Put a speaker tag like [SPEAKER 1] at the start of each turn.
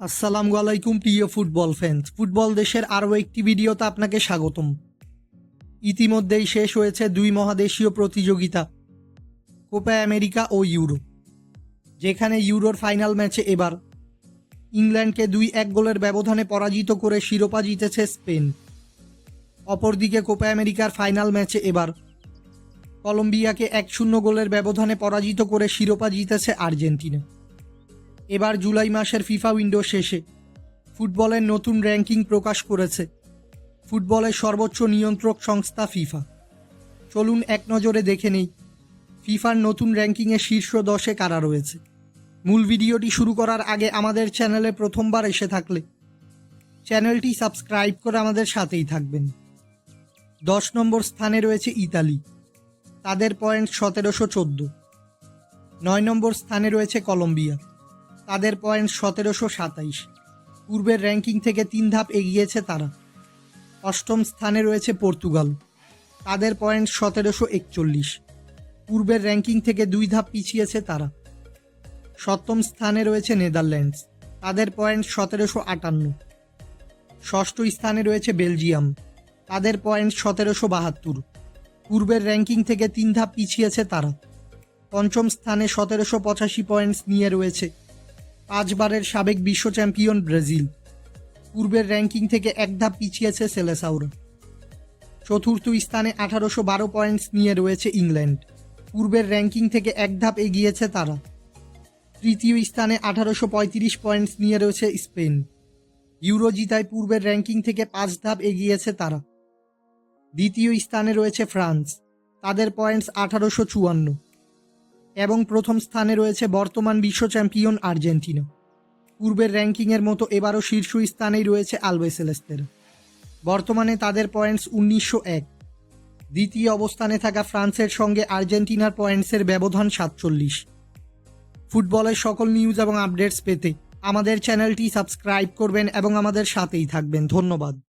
[SPEAKER 1] আসসালামু আলাইকুম, প্রিয় ফুটবল ফ্যান্স ফুটবল দেশের আরও একটি ভিডিওতে আপনাকে স্বাগতম। ইতিমধ্যেই শেষ হয়েছে দুই মহাদেশীয় প্রতিযোগিতা, কোপা আমেরিকা ও ইউরো, যেখানে ইউরোর ফাইনাল ম্যাচে এবার ইংল্যান্ডকে দুই এক গোলের ব্যবধানে পরাজিত করে শিরোপা জিতেছে স্পেন। অপরদিকে কোপা আমেরিকার ফাইনাল ম্যাচে এবার কলম্বিয়াকে এক শূন্য গোলের ব্যবধানে পরাজিত করে শিরোপা জিতেছে আর্জেন্টিনা। এবার জুলাই মাসের ফিফা উইন্ডো শেষে। ফুটবলের নতুন র্যাঙ্কিং প্রকাশ করেছে। ফুটবলের সর্বোচ্চ নিয়ন্ত্রক সংস্থা ফিফা। চলুন এক নজরে দেখে নেই, ফিফার নতুন র্যাঙ্কিংয়ে শীর্ষ দশে কারা রয়েছে। মূল ভিডিওটি শুরু করার আগে আমাদের চ্যানেলে প্রথমবার এসে থাকলে চ্যানেলটি সাবস্ক্রাইব করে আমাদের সাথেই থাকবেন। দশ নম্বর স্থানে রয়েছে ইতালি, তাদের পয়েন্ট সতেরোশো চোদ্দ। নয় নম্বর স্থানে রয়েছে কলম্বিয়া। তাদের পয়েন্ট সতেরোশো সাতাইশ। পূর্বের র্যাঙ্কিং থেকে তিন ধাপ এগিয়েছে তারা। অষ্টম স্থানে রয়েছে পর্তুগাল। তাদের পয়েন্ট সতেরোশো একচল্লিশ। পূর্বের র্যাঙ্কিং থেকে দুই ধাপ পিছিয়েছে তারা। সপ্তম স্থানে রয়েছে নেদারল্যান্ডস। তাদের পয়েন্ট সতেরোশো আটান্ন। ষষ্ঠ স্থানে রয়েছে বেলজিয়াম। তাদের পয়েন্ট সতেরোশো বাহাত্তর। পূর্বের র্যাঙ্কিং থেকে তিন ধাপ পিছিয়েছে তারা। পঞ্চম স্থানে সতেরোশো পঁচাশি পয়েন্টস নিয়ে রয়েছে পাঁচবারের সাবেক বিশ্ব চ্যাম্পিয়ন ব্রাজিল। পূর্বের র্যাঙ্কিং থেকে এক ধাপ পিছিয়েছে সেলেসাউরা। চতুর্থ স্থানে আঠারোশো বারো পয়েন্টস নিয়ে রয়েছে ইংল্যান্ড। পূর্বের র্যাঙ্কিং থেকে এক ধাপ এগিয়েছে তারা। তৃতীয় স্থানে আঠারোশো পঁয়ত্রিশ পয়েন্টস নিয়ে রয়েছে স্পেন। ইউরো জিতায় পূর্বের র্যাঙ্কিং থেকে পাঁচ ধাপ এগিয়েছে তারা। দ্বিতীয় স্থানে রয়েছে ফ্রান্স। তাদের পয়েন্টস আঠারোশো চুয়ান্ন। এবং প্রথম স্থানে রয়েছে বর্তমান বিশ্ব চ্যাম্পিয়ন আর্জেন্টিনা। পূর্বের র্যাঙ্কিংয়ের মতো এবারও শীর্ষ স্থানেই রয়েছে আলবেসেলেস্তেরা বর্তমানে তাদের পয়েন্টস উনিশশো এক। দ্বিতীয় অবস্থানে থাকা ফ্রান্সের সঙ্গে আর্জেন্টিনার পয়েন্টসের ব্যবধান সাতচল্লিশ। ফুটবলের সকল নিউজ এবং আপডেটস পেতে আমাদের চ্যানেলটি সাবস্ক্রাইব করবেন এবং আমাদের সাথেই থাকবেন। ধন্যবাদ।